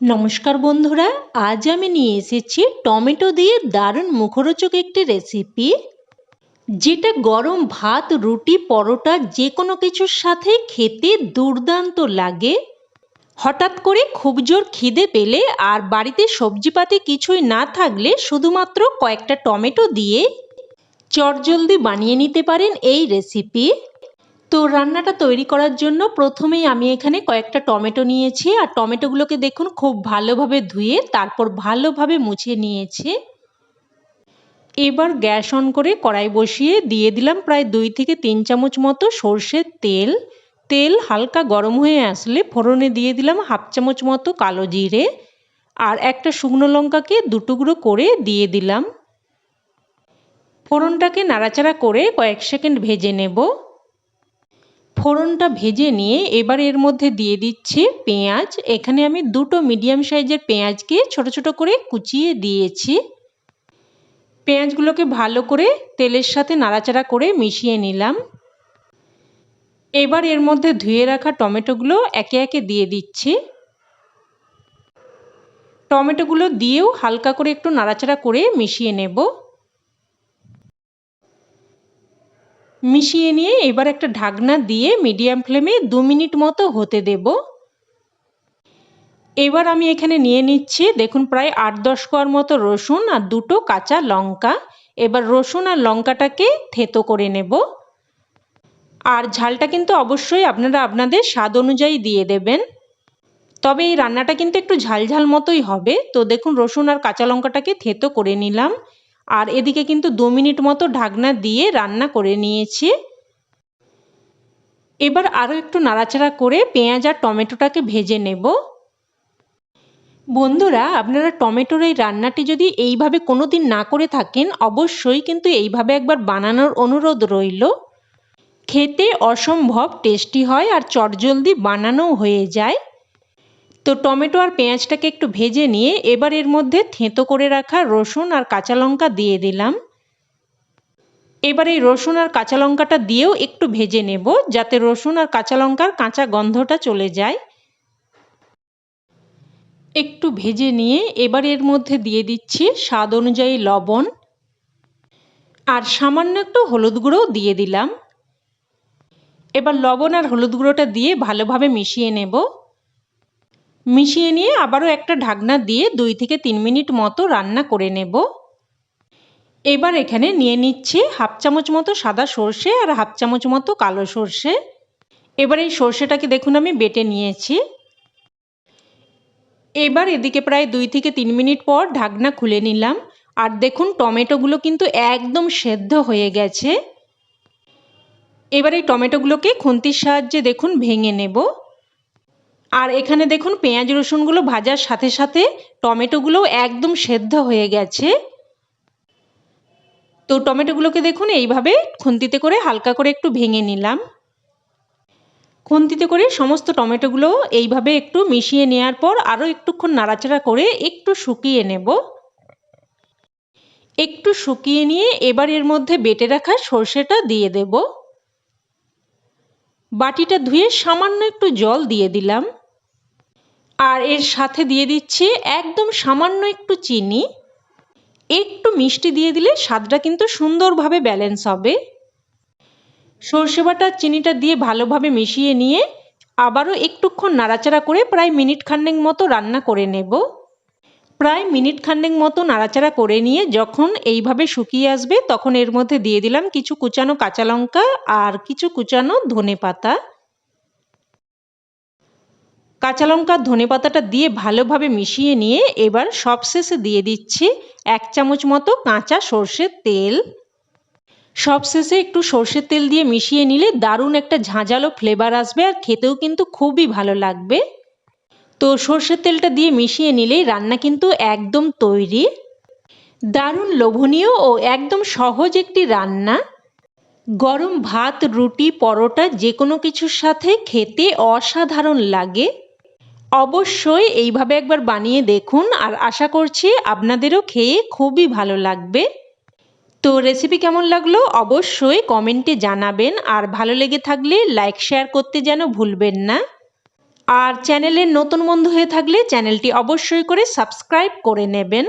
নমস্কার বন্ধুরা, আজ আমি নিয়ে এসেছি টমেটো দিয়ে দারুণ মুখরোচক একটি রেসিপি যেটা গরম ভাত, রুটি, পরোটা, যে কোনো কিছুর সাথে খেতে দুর্দান্ত লাগে। হঠাৎ করে খুব জোর খিদে পেলে আর বাড়িতে সবজিপাতি কিছুই না থাকলে শুধুমাত্র কয়েকটা টমেটো দিয়ে চটজলদি বানিয়ে নিতে পারেন এই রেসিপি তো রান্নাটা তৈরি করার জন্য প্রথমেই আমি এখানে কয়েকটা টমেটো নিয়েছি, আর টমেটোগুলোকে দেখুন খুব ভালোভাবে ধুয়ে তারপর ভালোভাবে মুছে নিয়েছি। এবার গ্যাস অন করে কড়াই বসিয়ে দিয়ে দিলাম প্রায় দুই থেকে তিন চামচ মতো সর্ষের তেল। তেল হালকা গরম হয়ে আসলে ফোড়নে দিয়ে দিলাম হাফ চামচ মতো কালো জিরে, আর একটা শুকনো লঙ্কাকে দুটুকরো করে দিয়ে দিলাম। ফোড়নটাকে নাড়াচাড়া করে কয়েক সেকেন্ড ভেজে নেব। ফোড়নটা ভেজে নিয়ে এবার এর মধ্যে দিয়ে দিচ্ছি পেঁয়াজ। এখানে আমি দুটো মিডিয়াম সাইজের পেঁয়াজকে ছোট ছোট করে কুচিয়ে দিয়েছি। পেঁয়াজগুলোকে ভালো করে তেলের সাথে নাড়াচাড়া করে মিশিয়ে নিলাম। এবার এর মধ্যে ধুয়ে রাখা টমেটোগুলো একে একে দিয়ে দিচ্ছি। টমেটোগুলো দিয়েও হালকা করে একটু নাড়াচাড়া করে মিশিয়ে নেব। মিশিয়ে নিয়ে এবার একটা ঢাকনা দিয়ে মিডিয়াম ফ্লেমে দু মিনিট মতো হতে দেব। এবার আমি এখানে নিয়ে নিচ্ছি দেখুন প্রায় আট দশ কোয়ার মতো রসুন আর দুটো কাঁচা লঙ্কা। এবার রসুন আর লঙ্কাটাকে থেতো করে নেব। আর ঝালটা কিন্তু অবশ্যই আপনারা আপনাদের স্বাদ অনুযায়ী দিয়ে দেবেন। তবে এই রান্নাটা কিন্তু একটু ঝালঝাল মতোই হবে। তো দেখুন রসুন আর কাঁচা লঙ্কাটাকে থেতো করে নিলাম। আর এদিকে কিন্তু দু মিনিট মতো ঢাকনা দিয়ে রান্না করে নিয়েছি। এবার আরও একটু নাড়াচাড়া করে পেঁয়াজ আর টমেটোটাকে ভেজে নেব। বন্ধুরা, আপনারা টমেটোর এই রান্নাটি যদি এইভাবে কোনো দিন না করে থাকেন, অবশ্যই কিন্তু এইভাবে একবার বানানোর অনুরোধ রইল। খেতে অসম্ভব টেস্টি হয় আর চটজলদি বানানোও হয়ে যায়। তো টমেটো আর পেঁয়াজটাকে একটু ভেজে নিয়ে এবার এর মধ্যে থেঁতো করে রাখা রসুন আর কাঁচা লঙ্কা দিয়ে দিলাম। এবার এই রসুন আর কাঁচা লঙ্কাটা দিয়েও একটু ভেজে নেব যাতে রসুন আর কাঁচা লঙ্কার কাঁচা গন্ধটা চলে যায়। একটু ভেজে নিয়ে এবার এর মধ্যে দিয়ে দিচ্ছি স্বাদ অনুযায়ী লবণ। আর সামান্য একটু হলুদ গুঁড়োও দিয়ে দিলাম। এবার লবণ আর হলুদ গুঁড়োটা দিয়ে ভালোভাবে মিশিয়ে নেব। মিশিয়ে নিয়ে আবারও একটা ঢাকনা দিয়ে দুই থেকে তিন মিনিট মতো রান্না করে নেব। এবার এখানে নিয়ে নিচ্ছি হাফ চামচ মতো সাদা সর্ষে আর হাফ চামচ মতো কালো সর্ষে। এবার এই সর্ষেটাকে দেখুন আমি বেটে নিয়েছি। এবার এদিকে প্রায় দুই থেকে তিন মিনিট পর ঢাকনা খুলে নিলাম। আর দেখুন টমেটোগুলো কিন্তু একদম সেদ্ধ হয়ে গেছে। এবার এই টমেটোগুলোকে খুন্তির সাহায্যে দেখুন ভেঙে নেব। আর এখানে দেখুন পেঁয়াজ রসুনগুলো ভাজার সাথে সাথে টমেটোগুলোও একদম সেদ্ধ হয়ে গেছে। তো টমেটোগুলোকে দেখুন এইভাবে খুন্তিতে করে হালকা করে একটু ভেঙে নিলাম। খুন্তিতে করে সমস্ত টমেটোগুলো এইভাবে একটু মিশিয়ে নেওয়ার পর আরও একটুক্ষণ নাড়াচাড়া করে একটু শুকিয়ে নেব। একটু শুকিয়ে নিয়ে এবার এর মধ্যে বেটে রাখা সর্ষেটা দিয়ে দেব। বাটিটা ধুয়ে সামান্য একটু জল দিয়ে দিলাম। আর এর সাথে দিয়ে দিচ্ছি একদম সামান্য একটু চিনি। একটু মিষ্টি দিয়ে দিলে স্বাদটা কিন্তু সুন্দরভাবে ব্যালেন্স হবে। সর্ষে বাটার চিনিটা দিয়ে ভালোভাবে মিশিয়ে নিয়ে আবারও একটুক্ষণ নাড়াচাড়া করে প্রায় মিনিট খান্ডেক মতো রান্না করে নেব। প্রায় মিনিট খান্ডেক মতো নাড়াচাড়া করে নিয়ে যখন এইভাবে শুকিয়ে আসবে তখন এর মধ্যে দিয়ে দিলাম কিছু কুচানো কাঁচা লঙ্কা আর কিছু কুচানো ধনে পাতা কাঁচা লঙ্কা ধনে পাতাটা দিয়ে ভালোভাবে মিশিয়ে নিয়ে এবার সবশেষে দিয়ে দিচ্ছি এক চামচ মতো কাঁচা সর্ষের তেল। সবশেষে একটু সর্ষের তেল দিয়ে মিশিয়ে নিলে দারুণ একটা ঝাঁঝালো ফ্লেভার আসবে আর খেতেও কিন্তু খুবই ভালো লাগবে। তো সর্ষের তেলটা দিয়ে মিশিয়ে নিলেই রান্না কিন্তু একদম তৈরি। দারুণ লোভনীয় ও একদম সহজ একটি রান্না। গরম ভাত, রুটি, পরোটা যে কোনো কিছুর সাথে খেতে অসাধারণ লাগে। অবশ্যই এইভাবে একবার বানিয়ে দেখুন আর আশা করছি আপনাদেরও খেয়ে খুবই ভালো লাগবে। তো রেসিপি কেমন লাগল অবশ্যই কমেন্টে জানাবেন আর ভালো লেগে থাকলে লাইক শেয়ার করতে যেন ভুলবেন না। আর চ্যানেলের নতুন বন্ধু হয়ে থাকলে চ্যানেলটি অবশ্যই করে সাবস্ক্রাইব করে নেবেন।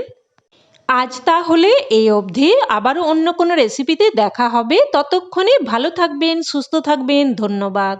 আজ তাহলে এই অবধি। আবারও অন্য কোনো রেসিপিতে দেখা হবে। ততক্ষণে ভালো থাকবেন, সুস্থ থাকবেন। ধন্যবাদ।